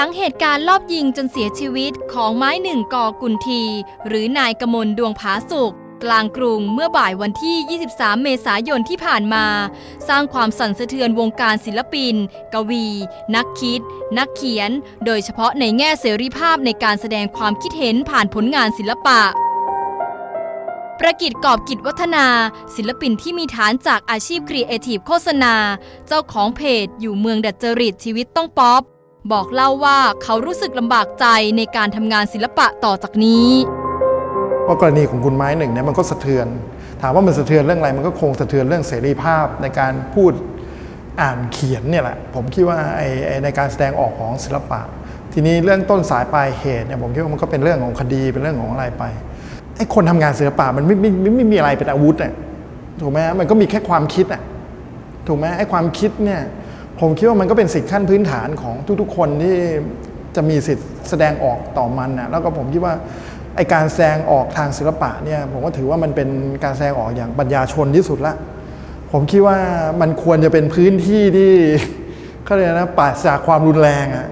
หลังเหตุการณ์ลอบยิงจนเสียชีวิตของไม้หนึ่งกอกุลที หรือนายกมลดวงผาสุกกลางกรุงเมื่อบ่ายวันที่ 23 เมษายนที่ผ่านมา สร้างความสั่นสะเทือนวงการศิลปิน กวี นักคิด นักเขียน โดยเฉพาะในแง่เสรีภาพในการแสดงความคิดเห็นผ่านผลงานศิลปะ ประกิจกอบกิจวัฒนา ศิลปินที่มีฐานจากอาชีพครีเอทีฟโฆษณา เจ้าของเพจอยู่เมืองดัดจริตชีวิตต้องป๊อป บอกเล่าว่าเขารู้สึกลำบากใจในการทำงานศิลปะต่อจากนี้ว่ากรณีของคุณไม้หนึ่งเนี่ยมันก็สะเทือน ถามว่ามันสะเทือนเรื่องอะไรมันก็คงสะเทือนเรื่องเสรีภาพในการพูดอ่านเขียนเนี่ยแหละผมคิดว่าไอ้ในการแสดงออกของศิลปะ ทีนี้เรื่องต้นสายปลายเหตุเนี่ยผมคิดว่ามันก็เป็นเรื่องของคดีเป็นเรื่องของอะไรไปไอ้คนทำงานศิลปะมันไม่ไม่ไม่ไม่มีอะไรเป็นอาวุธอะถูกไหมมันก็มีแค่ความคิดอะถูกไหมไอ้ความคิดเนี่ย ผมคิดว่ามันก็เป็นสิทธิขั้นพื้นฐานของทุกๆ คนที่จะมีสิทธิ์แสดงออกต่อมันนะแล้วก็ผมคิดว่าไอการแสดงออกทางศิลปะเนี่ยผมก็ถือว่ามันเป็นการแสดงออกอย่างปัญญาชนที่สุดละ ผมคิดว่ามันควรจะเป็นพื้นที่ที่เขาเรียกนะปราศจากความรุนแรงอะ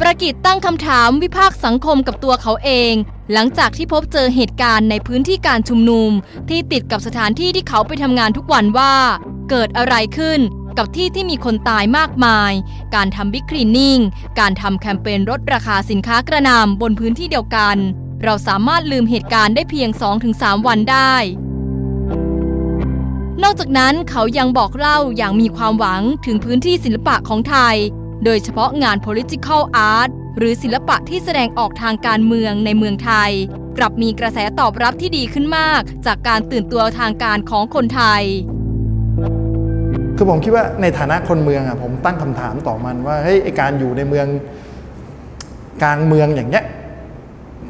ประกิจตั้งคำถามวิพากษ์สังคมกับตัวเขาเอง หลังจากที่พบเจอเหตุการณ์ในพื้นที่การชุมนุม ที่ติดกับสถานที่ที่เขาไปทำงานทุกวันว่า เกิดอะไรขึ้นกับที่ที่มีคนตายมากมาย การทำบิ๊กคลีนนิ่ง การทำแคมเปญลดราคาสินค้ากระนำบนพื้นที่เดียวกัน เราสามารถลืมเหตุการณ์ได้เพียง 2-3 วันได้ นอกจากนั้นเขายังบอกเล่าอย่างมีความหวังถึงพื้นที่ศิลปะของไทย โดยเฉพาะงาน political art หรือศิลปะที่แสดงออกทางการเมืองในเมืองไทย กลับมีกระแสตอบรับที่ดีขึ้นมาก จากการตื่นตัวทางการของคนไทย คือผมคิดว่าในฐานะคนเมืองอะผมตั้งคำถามต่อมันว่าเฮ้ยไอการอยู่ในเมืองกลางเมืองอย่างเงี้ย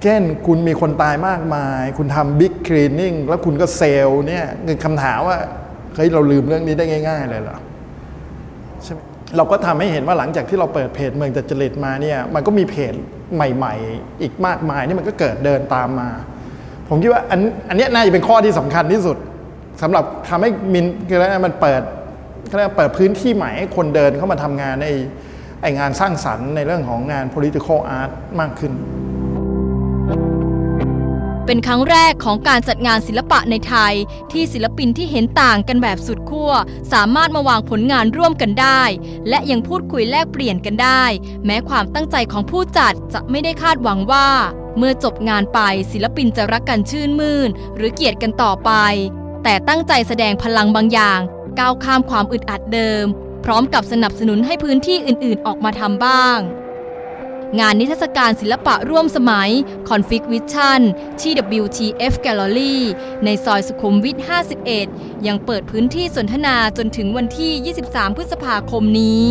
เช่นคุณมีคนตายมากมาย คุณทำบิ๊กคลีนนิ่งแล้วคุณก็เซลเนี่ยคือคำถามว่าเฮ้ยเราลืมเรื่องนี้ได้ง่าย ๆ เลยเหรอใช่ไหม เราก็ทำให้เห็นว่าหลังจากที่เราเปิดเพจเมืองจัดจริตมาเนี่ยมันก็มีเพจใหม่ ๆ อีกมากมายนี่มันก็เกิดเดินตามมา ผมคิดว่าอันอันนี้น่าจะเป็นข้อที่สำคัญที่สุดสำหรับทำให้มินคืออะไรนะมันเปิดเขาเรียกว่าเปิดพื้นที่ใหม่ให้คนเดินเข้ามาทำงานในไองานสร้างสรรค์ในเรื่องของงาน political art มากขึ้น เป็นครั้งแรกของการจัดงานศิลปะในไทย ที่ศิลปินที่เห็นต่างกันแบบสุดขั้วสามารถมาวางผลงานร่วมกันได้ และยังพูดคุยแลกเปลี่ยนกันได้ แม้ความตั้งใจของผู้จัดจะไม่ได้คาดหวังว่า เมื่อจบงานไปศิลปินจะรักกันชื่นมื่น หรือเกลียดกันต่อไป แต่ตั้งใจแสดงพลังบางอย่าง ก้าวข้ามความอึดอัดเดิม พร้อมกับสนับสนุนให้พื้นที่อื่นๆ ออกมาทำบ้าง งานนิทรรศการศิลปะร่วมสมัย Config Vision ที่ WTF Gallery ในซอยสุขุมวิท 51 ยังเปิดพื้นที่สนทนาจนถึงวันที่ 23 พฤษภาคมนี้